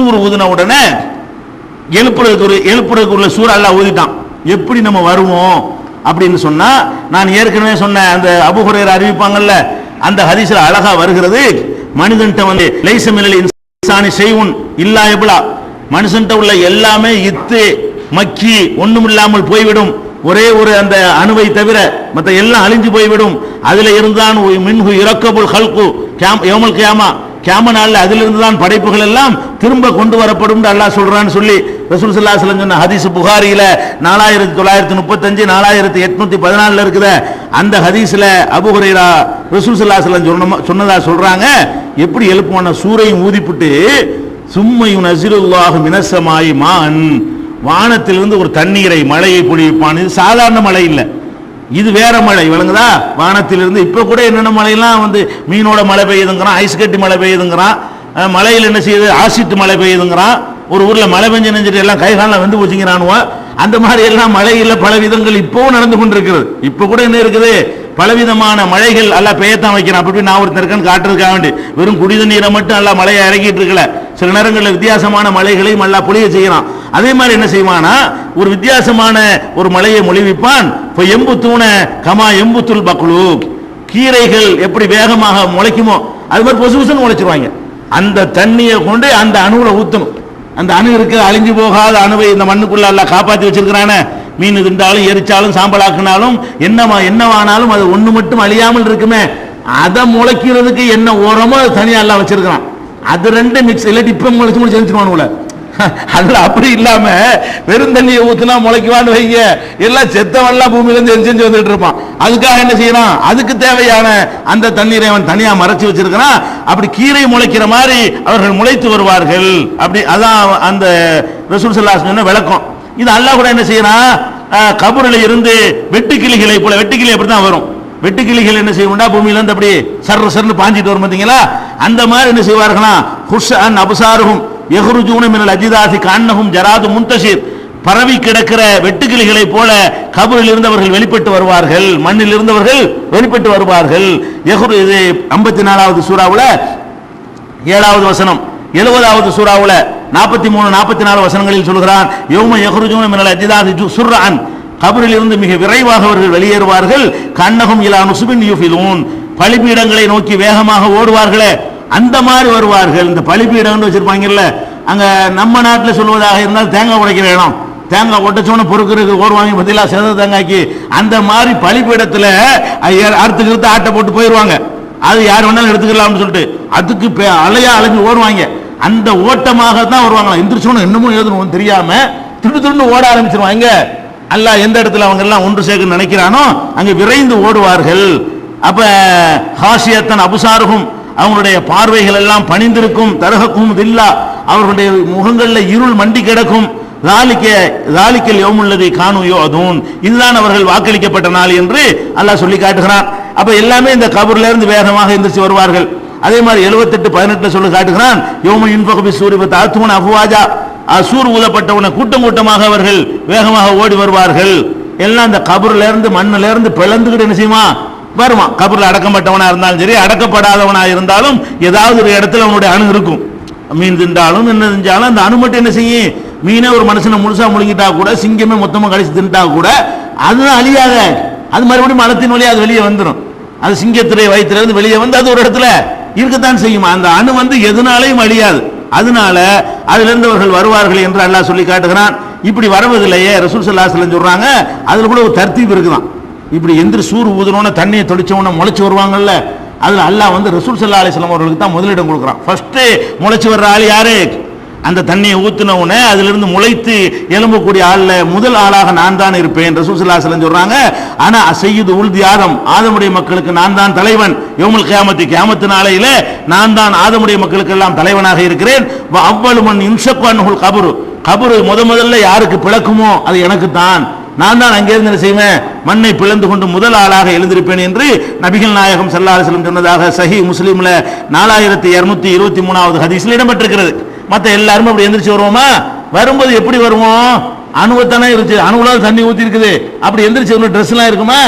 சூர் ஊதின உடனே எழுப்புறதுக்கு ஒரு எழுப்புறதுக்கு உள்ள சூற அல்லா ஊதிட்டான். எப்படி நம்ம வருவோம்? அப்படின்னு சொன்னா நான் ஏற்கனவே சொன்ன அந்த அபுகுரையர் அறிவிப்பாங்கல்ல அந்த ஹதீஸ்ல அழகா வருகிறது மனிதன்ட்ட வந்து லைசமில் இன்சானி செய்வுன் இல்லா எபுலா. மனுஷன்ட்ட உள்ள எல்லாமே இத்து மக்கி ஒண்ணும் இல்லாமல் போய்விடும். ஒரே ஒரு அந்த அணுவை தவிர மற்ற எல்லாம் அழிஞ்சு போய்விடும். அதுல இருந்தான் மின்ஹு இறக்கபுல் ஹல்கு. கேம் யௌமல் கேமா கியாம அதிலிருந்து தான் படைப்புகள் எல்லாம் திரும்ப கொண்டு வரப்படும் அல்லாஹ் சொல்றான்னு சொல்லி ரசூல் சல்லா சொல்லம் சொன்ன ஹதீஸ் புகாரியில நாலாயிரத்தி தொள்ளாயிரத்தி முப்பத்தஞ்சு நாலாயிரத்தி எட்நூத்தி பதினாலுல இருக்குது. அந்த ஹதீஸ்ல அபு ரசூல் சல்லா சொல்லம் சொன்ன சொன்னதா சொல்றாங்க. எப்படி எழுப்புவான சூரையும் ஊதிப்புட்டு சும்மையும் நசிருல்லாக மினசமாயி மான் வானத்திலிருந்து ஒரு தண்ணீரை மழையை பொழிவிப்பான். இது சாதாரண மழை இல்லை. இது வேற மழை விளங்குதா? வானத்திலிருந்து இப்போ கூட என்னென்ன மழையெல்லாம் வந்து மீனோட மழை பெய்யுதுங்கிறான் ஐஸ் கட்டி மழை பெய்யுதுங்கிறான் மழையில் என்ன செய்யுது? ஆசிட்டு மழை பெய்யுதுங்கிறான். ஒரு ஊரில் மழை பெஞ்சு நெஞ்சிட்டு எல்லாம் கை காலில் வந்து போச்சுங்கிறானுவ அந்த மாதிரி எல்லாம் மழையில் பல விதங்கள் இப்போவும் நடந்து கொண்டிருக்கிறது. இப்போ கூட என்ன இருக்குது? பலவிதமான மழைகள் எல்லாம் பெய்யத்தான் வைக்கிறான். அப்படி நான் ஒருத்தர் இருக்கேன்னு காட்டுறதுக்காக வேண்டி வெறும் குடித நீரை மட்டும் எல்லாம் மழையை இறக்கிட்டு இருக்கல. சில நேரங்களில் வித்தியாசமான மலைகளையும் எல்லாம் பொழிய செய்யலாம் அதே மாதிரி என்ன செய்வானா ஒரு வித்தியாசமான ஒரு மலையை மொழிவிப்பான். இப்போ எம்பு தூண கமா எம்புத்துல் பக்லு கீரைகள் எப்படி வேகமாக முளைக்குமோ அது மாதிரி பொசு பொசுன்னு முளைச்சிருவாங்க. அந்த தண்ணியை கொண்டு அந்த அணுவில் ஊற்றணும் அந்த அணு இருக்க அழிஞ்சு போகாத அணுவை இந்த மண்ணுக்குள்ள எல்லாம் காப்பாற்றி வச்சிருக்கிறானே. மீன் திண்டாலும் எரிச்சாலும் சாம்பலாக்குனாலும் என்னமா என்னவானாலும் அது ஒன்று மட்டும் அழியாமல் இருக்குமே. அதை முளைக்கிறதுக்கு என்ன உரமோ அது தனியாக எல்லாம் வச்சிருக்கிறான். அது ரெண்டு மிக்ஸ் இல்லாட்டி இப்ப முளைச்சு முளைச்சு எழுச்சிருவானுல அதுல அப்படி இல்லாம வெறும் தண்ணியை ஊத்துனா முளைக்குவான்னு வைங்க. எல்லாம் செத்தவன்லாம் பூமியில இருந்து எரிஞ்சு வந்துட்டு இருப்பான். அதுக்காக என்ன செய்யறான்? அதுக்கு தேவையான அந்த தண்ணீரை அவன் தனியா மறைச்சு வச்சிருக்கிறான். அப்படி கீரை முளைக்கிற மாதிரி அவர்கள் முளைத்து வருவார்கள். அப்படி அதான் அந்த ரசூல் சல்லா சொன்ன விளக்கம். இது அல்லாஹ் கூட என்ன செய்யறான்? கபூரில் இருந்து வெட்டுக்கிளிகளை போல வெட்டுக்கிளி அப்படி தான் வரும். வெட்டுக்கிளிகள் என்ன செய்யும்டா பூமியிலேருந்து அப்படி சர்ற சர்னு பாஞ்சிட்டு வரும் பார்த்தீங்களா? அந்த மாதிரி என்ன செய்வார்களாம் ஹுஷ் அன் அபசாருகும் எஹ்ருஜூன மினல் அஜிதாசி கண்ணகும் ஜராது முந்தசீர் பரவி கிடக்கிற வெட்டுக்கிளிகளை போல கபரில் இருந்தவர்கள் வெளிப்பட்டு வருவார்கள். மண்ணில் இருந்தவர்கள் வெளிப்பட்டு வருவார்கள். எஹ்ரு இது ஐம்பத்தி நாலாவது சூறாவில் ஏழாவது வசனம் எழுபதாவது சூறாவில் நாற்பத்தி மூணு நாற்பத்தி நாலு வசனங்களில் சொல்கிறான் யோம யஹ்ருஜூன மினல் அஜிதாசி சுர்ரான் கபரில் இருந்து மிக விரைவாக அவர்கள் வெளியேறுவார்கள். கண்ணகம் இலா நுசுபின் யூஃபிலூன் பலிபீடங்களை நோக்கி வேகமாக ஓடுவார்களே அந்த மாதிரி வருவார்கள். இந்த பலிபீடம்னு வச்சிருப்பாங்கல்ல அங்க நம்ம நாட்டில் சொல்வதாக இருந்தால் தேங்காய் உடைக்கிற இடம் தேங்காய் உடைச்சோன்னு பொறுக்கிறதுக்கு ஓடுவாங்க பதிலா சேத தேங்காய்க்கு. அந்த மாதிரி பலிபீடத்துல அறுத்து ஆட்டை போட்டு போயிடுவாங்க. அது யார் வேணாலும் எடுத்துக்கலாம்னு சொல்லிட்டு அதுக்கு பே- அலையா அலைஞ்சு ஓடுவாங்க. அந்த ஓட்டமாக தான் வருவாங்களா எந்திரிச்சோன்னு என்னமோ எழுதணும் தெரியாம திருட்டு திடுன்னு ஓட ஆரம்பிச்சிருவாங்க. அல்லாஹ் எந்த இடத்துல அவங்க எல்லாம் ஒன்று சேர்க்க நினைக்கிறானோ அங்கே விரைந்து ஓடுவார்கள். அப்ப ஹாசியத்தன் அபுசாருகும் அவங்களுடைய பார்வைகள் எல்லாம் பணிந்திருக்கும் தரகக்கும் இல்லா அவர்களுடைய முகங்களில் இருள் மண்டி கிடக்கும். தாலிக்கல் யோமுள்ளதை காணும் யோ அதுவும் இதுதான் அவர்கள் வாக்களிக்கப்பட்ட நாள் என்று அல்லாஹ் சொல்லி காட்டுகிறான். அப்ப எல்லாமே இந்த கபூர்ல இருந்து வேகமாக எந்திரிச்சு வருவார்கள். அதே மாதிரி எழுபத்தெட்டு பதினெட்டுல சொல்லி காட்டுகிறான் யோம இன்பகபி சூரிய தாத்துமன் அபுவாஜா அசூர் ஊதப்பட்டவனை கூட்டம் கூட்டமாக அவர்கள் வேகமாக ஓடி வருவார்கள். எல்லாம் அந்த கபர்ல இருந்து மண்ணில இருந்து பிளந்துக்கிட்டு என்ன செய்யுமா? வருவான். கபர்ல அடக்கப்பட்டவனா இருந்தாலும் சரி அடக்கப்படாதவனா இருந்தாலும் ஏதாவது ஒரு இடத்துல அவனுடைய அணு இருக்கும். மீன் தின்றாலும் என்ன செஞ்சாலும் அந்த அணு மட்டும் என்ன செய்யும்? மீனே ஒரு மனுஷனை முழுசா முழுங்கிட்டா கூட சிங்கமே மொத்தமா கழிச்சு தின்ட்டா கூட அதுதான் அழியாத. அது மறுபடியும் மலத்தின் வழியாக அது வெளியே வந்துடும் அது சிங்கத்துறை வயிற்றிலிருந்து வெளியே வந்து அது ஒரு இடத்துல இருக்கத்தான் செய்யும். அந்த அணு வந்து எதனாலையும் அழியாது. அதனால அதிலிருந்து அவர்கள் வருவார்கள் என்று அல்லாஹ் சொல்லி காட்டுகிறான். இப்படி வரவதில்லையே ரசூல் ஸல்லல்லாஹு அலைஹி சொல்றாங்க கூட ஒரு தர்த்தீப் இருக்குதான். இப்படி எந்திர சூர் ஊதுனோன்னு தண்ணியை தொடிச்சவொன்னே முளைச்சி வருவாங்கல்ல அதில் அல்லாஹ் வந்து ரசூல் சல்லா அலிஸ்லாம் அவர்களுக்கு தான் முதலிடம் கொடுக்குறான். ஃபஸ்ட்டு முளைச்சி வர்ற ஆள் யாரு? அந்த தண்ணியை ஊத்துன உடனே அதிலிருந்து முளைத்து எழும்பக்கூடிய ஆள்ல முதல் ஆளாக நான் தான் இருப்பேன் என்று ஸல்லல்லாஹு அலைஹி வஸல்லம் சொல்றாங்க. ஆனா சையீது ஆதம் ஆதமுடைய மக்களுக்கு நான் தான் தலைவன். யோமுல் கியாமத்தி கேமத்து நாளையில நான் தான் ஆதமுடைய மக்களுக்கு எல்லாம் தலைவனாக இருக்கிறேன். அவ்வளவு மண் இன்சப்பான் கபரு. கபரு முத முதல்ல யாருக்கு பிளக்குமோ அது எனக்கு தான். நான் தான் அங்கேருந்து என்ன செய்வேன்? மண்ணை பிளந்து கொண்டு முதல் ஆளாக எழுந்திருப்பேன் என்று நபிகள் நாயகம் ஸல்லல்லாஹு அலைஹி சொன்னதாக சஹி முஸ்லீம்ல நாலாயிரத்தி இருநூத்தி இருபத்தி மூணாவது ஹதீஸில் இடம்பெற்றிருக்கிறது. மற்ற எல்லாரும் அப்படி எந்திரிச்சு வருவோமா? வரும்போது எப்படி வருவோம்? அணுவத்தானே இருந்துச்சு அணுவுல தண்ணி ஊற்றி இருக்குது அப்படி எந்திரிச்சு ஒன்று ட்ரெஸ்லாம் இருக்குமா?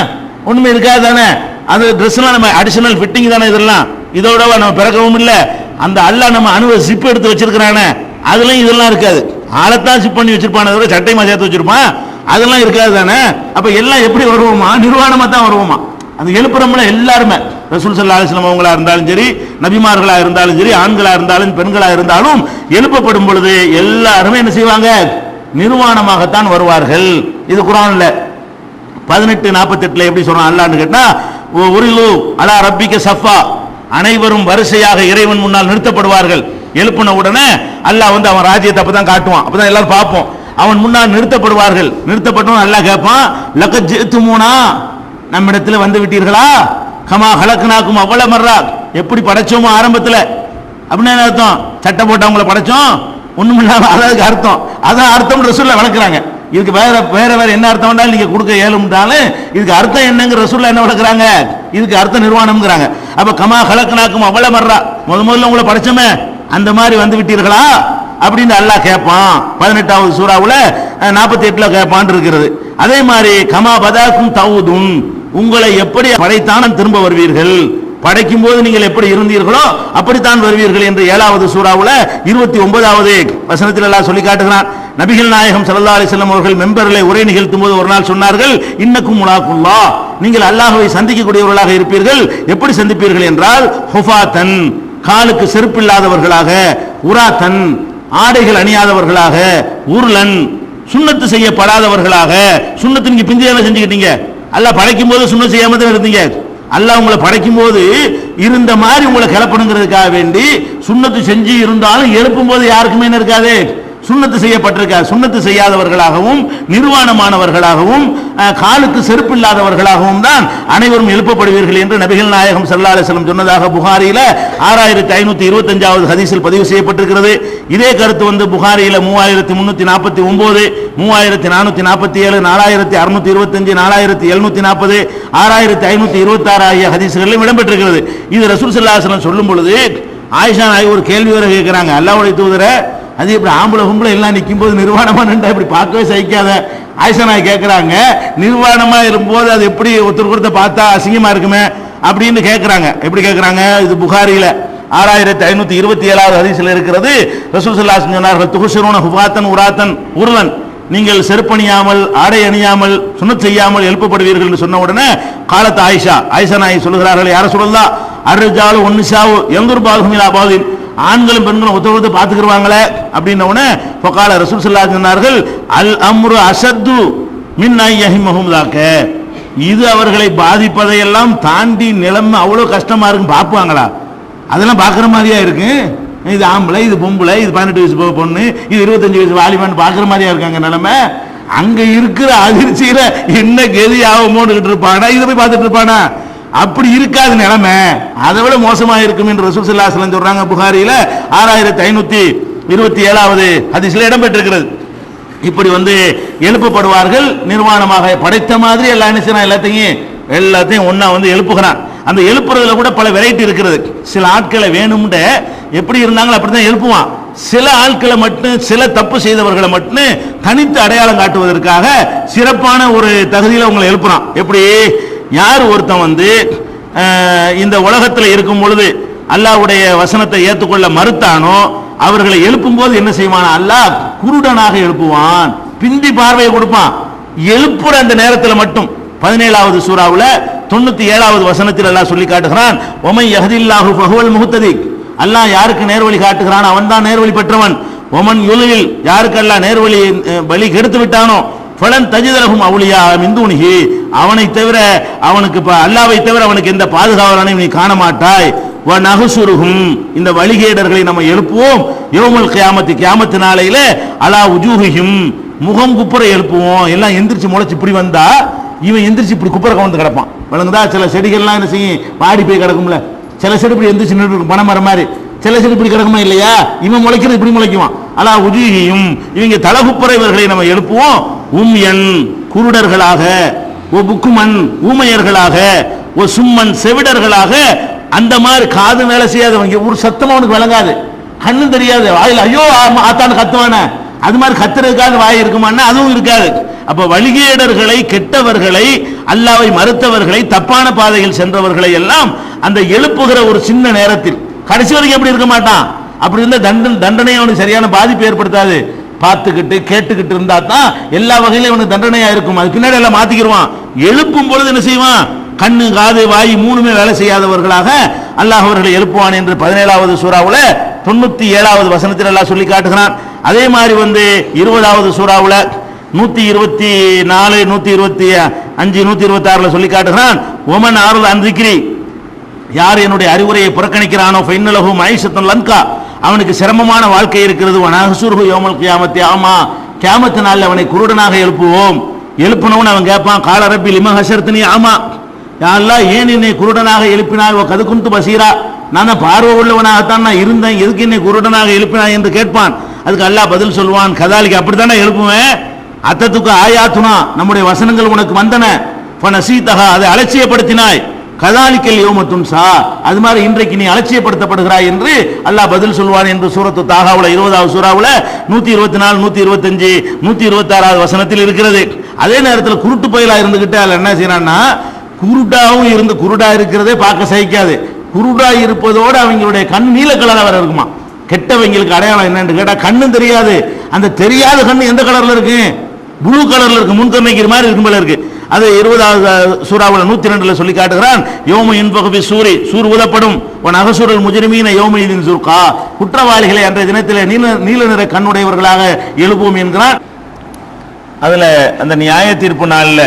ஒன்றுமே இருக்காது தானே அந்த ட்ரெஸ்லாம் நம்ம அடிஷனல் ஃபிட்டிங் தானே இதெல்லாம். இதோடவா நம்ம பிறக்கவும் இல்லை. அந்த அல்லா நம்ம அணுவை ஜிப் எடுத்து வச்சிருக்கிறானே. அதுலயும் இதெல்லாம் இருக்காது. ஆளத்தான் சிப் பண்ணி வச்சிருப்பானே. தவிர சட்டை சேர்த்து வச்சிருப்பான் அதெல்லாம் இருக்காது தானே? அப்போ எல்லாம் எப்படி வருவோமா? நிர்வாணமாக தான் வருவோமா? அந்த எழுப்புறம்ல எல்லாருமே. ரசூல் சல்லா அலிஸ்லாம் அவங்களா இருந்தாலும் சரி நபிமார்களா இருந்தாலும் சரி ஆண்களா இருந்தாலும் பெண்களா இருந்தாலும் எழுப்பப்படும் பொழுது எல்லாருமே என்ன செய்வாங்க? நிர்வாணமாகத்தான் வருவார்கள். இது குரான்ல. பதினெட்டு நாற்பத்தெட்டுல எப்படி சொல்றான் அல்லான்னு கேட்டா உரிலு அலா ரப்பிக்க சஃபா. அனைவரும் வரிசையாக இறைவன் முன்னால் நிறுத்தப்படுவார்கள். எழுப்பின உடனே அல்லாஹ் வந்து அவன் ராஜ்யத்தை அப்பதான் காட்டுவான். அப்பதான் எல்லாரும் பார்ப்போம். அவன் முன்னால் நிறுத்தப்படுவார்கள். நிறுத்தப்பட்டவன் நல்லா கேட்பான் லக்க ஜெத்துமூனா நம்மிடத்துல வந்து விட்டீர்களா? கமா ஹலக்குனாக்கும் அவ்வளவு மர்ரா எப்படி படைச்சோமோ ஆரம்பத்தில். அப்படின்னு என்ன அர்த்தம்? சட்டை போட்டவங்களை படைச்சோம். ஒன்றும் இல்லாமல் அதாவது அர்த்தம். அதான் அர்த்தம் ரசூலில் வளர்க்குறாங்க இதுக்கு வேற வேற வேற என்ன அர்த்தம் வேண்டாலும் நீங்கள் கொடுக்க இயலும்னாலும் இதுக்கு அர்த்தம் என்னங்கிற ரசூலில் என்ன வளர்க்குறாங்க இதுக்கு அர்த்த நிர்வாணம்ங்கிறாங்க. அப்போ கமா ஹலக்குனாக்கும் அவ்வளோ மர்றா. முத முதல்ல உங்களை படைச்சோமே. அந்த மாதிரி வந்து விட்டீர்களா? அப்படின்னு அல்லாஹ் கேட்பான். பதினெட்டாவது சூறாவில் நாற்பத்தி எட்டில் கேட்பான் இருக்கிறது. அதே மாதிரி கமா பதாக்கும் தவுதும். உங்களை எப்படி படைத்தானம் திரும்ப வருவீர்கள்? படைக்கும் போது நீங்கள் எப்படி இருந்தீர்களோ அப்படித்தான் வருவீர்கள் என்று ஏழாவது சூறாவில் இருபத்தி ஒன்பதாவது வசனத்தில் எல்லாம் சொல்லி காட்டுகிறான். நபிகள் நாயகம் சல்லா அலைஹி அவர்கள் மெம்பர்களை உரை நிகழ்த்தும் போது ஒரு நாள் சொன்னார்கள் இன்னக்கும் முலாக்குல்லா. நீங்கள் அல்லாஹுவை சந்திக்கக்கூடியவர்களாக இருப்பீர்கள். எப்படி சந்திப்பீர்கள் என்றால் ஹுஃபாத்தன் காலுக்கு செருப்பில்லாதவர்களாக உராத்தன் ஆடைகள் அணியாதவர்களாக உருளன் சுண்ணத்து செய்யப்படாதவர்களாக சுண்ணத்து நீங்க பிந்தைய செஞ்சுக்கிட்டீங்க? அல்ல படைக்கும் போது சுண்ணம் செய்யாம தான் இருந்தீங்க? அல்ல உங்களை படைக்கும் போது இருந்த மாதிரி உங்களை கிளப்பணுங்கிறதுக்காக வேண்டி சுண்ணத்து செஞ்சு இருந்தாலும் எழுப்பும் போது யாருக்குமே என்ன இருக்காது? சுண்ணத்து செய்யப்பட்டிருக்க சுண்ணத்து செய்யாதவர்களாகவும் நிர்வாணமானவர்களாகவும் காலுக்கு செருப்பு இல்லாதவர்களாகவும் தான் அனைவரும் எழுப்பப்படுவீர்கள் என்று நபிகள் நாயகம் சல்லா அலிஸ்லம் சொன்னதாக புகாரியில ஆறாயிரத்தி ஐநூத்தி இருபத்தஞ்சாவது ஹதீஸில் பதிவு செய்யப்பட்டிருக்கிறது. இதே கருத்து வந்து புகாரியில மூவாயிரத்தி முன்னூத்தி நாற்பத்தி ஒன்பது மூவாயிரத்தி நானூத்தி நாற்பத்தி ஏழு நாலாயிரத்தி அறுநூத்தி இருபத்தஞ்சு நாலாயிரத்தி எழுநூத்தி நாற்பது ஆறாயிரத்தி ஐநூத்தி இருபத்தாறு ஆகிய ஹதீஸ்களிலும் இடம்பெற்றிருக்கிறது. இது ரசூல் ஸல்லல்லாஹு சொல்லும் பொழுது ஆயிஷா நாய் ஒரு கேள்வி வரை கேட்கிறாங்க. அல்லாவுடைய தூதரை அது இப்படி ஆம்பளை கும்பளை எல்லாம் நிற்கும் போது நிர்வாணமாக நின்றா இப்படி பார்க்கவே சகிக்காத? ஆயிஷா நாய் கேட்குறாங்க நிர்வாணமாக இருக்கும்போது அது எப்படி ஒருத்தர் கொடுத்த பார்த்தா அசிங்கமாக இருக்குமே அப்படின்னு கேட்குறாங்க எப்படி கேட்குறாங்க இது புகாரியில் ஆறாயிரத்தி ஐநூத்தி இருபத்தி ஏழாவது ஹதீஸில் இருக்கிறது. ரசூசல்லா சொன்னார்கள் துகுஷரூன ஹுபாத்தன் உராத்தன் உருளன். நீங்கள் செருப்பணியாமல் ஆடை அணியாமல் சுண்ணத் செய்யாமல் எழுப்பப்படுவீர்கள் என்று சொன்ன உடனே காலத்து ஆயிஷா ஆயிஷா நாய் சொல்லுகிறார்கள் யார சொல்லலாம் அருஜாலு ஒன்னிஷாவு எந்தூர் பாகுமிலா பாதின் ஆண்களும் பெண்களும் ஒருத்தர் பார்த்துக்கிடுவாங்களே பார்த்துக்கிருவாங்களே அப்படின்ன உடனே பொக்கால ரசூல் சொல்லா சொன்னார்கள் அல் அம்ரு அசத்து மின் ஐயஹிமஹும் இது அவர்களை பாதிப்பதையெல்லாம் தாண்டி நிலைமை அவ்வளோ கஷ்டமா இருக்குன்னு பார்ப்பாங்களா? அதெல்லாம் பார்க்குற மாதிரியா இருக்கு? இது ஆம்பளை இது பொம்பளை இது பதினெட்டு வயசு பொண்ணு இது இருபத்தஞ்சு வயசு வாலிபன் பார்க்குற மாதிரியா இருக்காங்க நிலைமை. அங்கே இருக்கிற அதிர்ச்சியில் என்ன கெதி ஆகுமோன்னு இருப்பானா இதை போய் பார்த்துட்டு இருப்பானா? அப்படி இருக்காது நிலைமை. அதை விட மோசமா இருக்கும் என்று ரசூல் சல்லாஸ்லாம் சொல்றாங்க புகாரியில ஆறாயிரத்தி ஐநூத்தி இருபத்தி ஏழாவது ஹதீஸ்ல இடம்பெற்றிருக்கிறது. இப்படி வந்து எழுப்பப்படுவார்கள் நிர்வாணமாக படைத்த மாதிரி எல்லா என்ன எல்லாத்தையும் எல்லாத்தையும் ஒன்னா வந்து எழுப்புகிறான். அந்த எழுப்புறதுல கூட பல வெரைட்டி இருக்கிறது. சில ஆட்களை வேணும்னு எப்படி இருந்தாங்களோ அப்படிதான் எழுப்புவான். சில ஆட்களை மட்டும் சில தப்பு செய்தவர்களை மட்டும் தனித்து அடையாளம் காட்டுவதற்காக சிறப்பான ஒரு தகுதியில் உங்களை எழுப்புறான். எப்படி? யார் ஒருத்தன் வந்து இந்த உலகத்தில் இருக்கும் பொழுது அல்லாஹ்வுடைய வசனத்தை ஏற்றுக்கொள்ள மறுத்தானோ அவர்களை எழுப்பும் போது என்ன செய்வான்? அல்லாஹ் குருடனாக எழுப்புவான். பிந்தி பார்வையை கொடுப்பான். எழுப்புற அந்த நேரத்தில் மட்டும். பதினேழாவது சூறாவில் தொண்ணூத்தி ஏழாவது வசனத்தில் அல்லாஹ் சொல்லி காட்டுகிறான் ஒமை யஹதில்லாஹு பகவல் முகத்ததி அல்லாஹ் யாருக்கு நேர்வழி காட்டுகிறான் அவன் தான் நேர்வழி பெற்றவன். ஒமன் யுலில் யாருக்கெல்லாம் நேர்வழி வழி கெடுத்து விட்டானோ பலன் தஜிதரகும் அவுளியா மிந்துனிகி. அவனை தவிர அவனுக்கு அல்லாவை தவிர அவனுக்கு எந்த பாதுகாவலனையும் நீ காண மாட்டாய் வ நகுசுருகும் இந்த வழிகேடர்களை நம்ம எழுப்புவோம். யோமல் கியாமத்து கியாமத்து நாளையில அலா உஜூஹியும் முகம் குப்புற எழுப்புவோம். எல்லாம் எந்திரிச்சு முளைச்சு இப்படி வந்தா இவன் எந்திரிச்சு இப்படி குப்புற கவுந்து கிடப்பான். விளங்குதா? சில செடிகள்லாம் என்ன செய்யும்? வாடி போய் கிடக்கும்ல. சில செடி இப்படி எந்திரிச்சு நின்று பனை மரம் மாதிரி. சில செடி இப்படி கிடக்குமா இல்லையா? இவன் முளைக்கிறது இப்படி முளைக்குவான். அலா உஜூகியும் இவங்க தலகுப்புற இவர்களை நம்ம எழுப்புவோம். உம்யன் குருடர்களாக ஓ புக்குமன் ஊமையர்களாக ஓ சும்மன் செவிடர்களாக அந்த மாதிரி காது வேலை செய்யாதவங்க ஒரு சத்தம் அவனுக்கு விளங்காது. கண்ணு தெரியாது. வாயில் ஐயோ ஆமா, கத்துவான. அது மாதிரி கத்துறதுக்காக வாய் இருக்குமான்னா அதுவும் இருக்காது. அப்ப வழிகேடர்களை கெட்டவர்களை அல்லாவை மறுத்தவர்களை தப்பான பாதையில் சென்றவர்களை எல்லாம் அந்த எழுப்புகிற ஒரு சின்ன நேரத்தில் கடைசி வரைக்கும் எப்படி இருக்க மாட்டான்? அப்படி இருந்தால் தண்டன் தண்டனை அவனுக்கு சரியான பாதிப்பு ஏற்படுத்தாது. பார்த்துக்கிட்டு கேட்டுக்கிட்டு இருந்தா தான் எல்லா வகையிலும் இவனுக்கு தண்டனையா இருக்கும். அது பின்னாடி எல்லாம் மாத்திக்கிடுவான் எழுப்பும் பொழுது என்ன செய்வான்? கண்ணு காது வாய் மூணுமே வேலை செய்யாதவர்களாக அல்லாஹ் அவர்களை எழுப்புவான் என்று பதினேழாவது சூறாவுல தொண்ணூத்தி ஏழாவது வசனத்தில் எல்லாம் சொல்லி காட்டுகிறான். அதே மாதிரி வந்து இருபதாவது சூறாவுல நூத்தி இருபத்தி நாலு நூத்தி இருபத்தி அஞ்சு நூத்தி இருபத்தி ஆறுல சொல்லி காட்டுகிறான். ஒமன் ஆறுல அந்திக்கிரி யார் என்னுடைய அறிவுரையை புறக்கணிக்கிறானோ ஃபைனலஹு மைஷத்தன் லங்கா அவனுக்கு சிரமமான வாழ்க்கை இருக்கிறது. வனஹசுருஹு யோமல் கியாமத்தி ஆமா கியாமத்து நாளில் அவனை குருடனாக எழுப்புவோம். எழுப்பினவன் அவன் கேட்பான் காலரப்பி லிமஹசர்த்தினி ஆமா யாரெல்லாம் ஏன் என்னை குருடனாக எழுப்பினாய்? ஓ கதுகுந்து பசீரா. நான் தான் பார்வை உள்ளவனாகத்தான் நான் இருந்தேன். எதுக்கு என்னை குருடனாக எழுப்பினாய் என்று கேட்பான். அதுக்கு அல்லாஹ் பதில் சொல்லுவான் கதாலிக்கு அப்படித்தானே எழுப்புவேன்? அத்தத்துக்கு ஆயாத்துனா நம்முடைய வசனங்கள் உனக்கு வந்தன. ஃபனசீதஹா அதை அலட்சியப்படுத்தினாய். கதாலிக்கல் யோமத்தும் சா. அது மாதிரி இன்றைக்கு நீ அலட்சியப்படுத்தப்படுகிறாய் என்று அல்லாஹ் பதில் சொல்வான் என்று சூரத்து தாகாவுல இருபதாவது சூறாவுல நூத்தி இருபத்தி நாலு நூத்தி இருபத்தஞ்சு நூத்தி இருபத்தி ஆறாவது வசனத்தில் இருக்கிறது. அதே நேரத்தில் குருட்டு பயிலா இருந்துகிட்டு அதில் என்ன செய்யறான்னா குருடாவும் இருந்து குருடா இருக்கிறதே பார்க்க சகிக்காது. குருடா இருப்பதோடு அவங்களுடைய கண் நீல கலரா வர இருக்குமா? கெட்டவங்களுக்கு அடையாளம் என்னன்னு கேட்டா கண்ணும் தெரியாது. அந்த தெரியாத கண்ணு எந்த கலர்ல இருக்கு? ப்ளூ கலர்ல இருக்கு. முன்கண்ணைக்கிற மாதிரி இருக்கும் போல இருக்கு. அது இருபதாவது சூறாவில் நூத்தி ரெண்டுல சொல்லி காட்டுகிறான். யோம இன்பகுபி சூரி சூர் உதப்படும் உன் அகசூரல் முஜரிமீன யோம இதின் சுர்கா. குற்றவாளிகளை அன்றைய தினத்தில் நீல நீல நிற கண்ணுடையவர்களாக எழுப்புவோம் என்கிறான். அதில் அந்த நியாய தீர்ப்பு நாளில்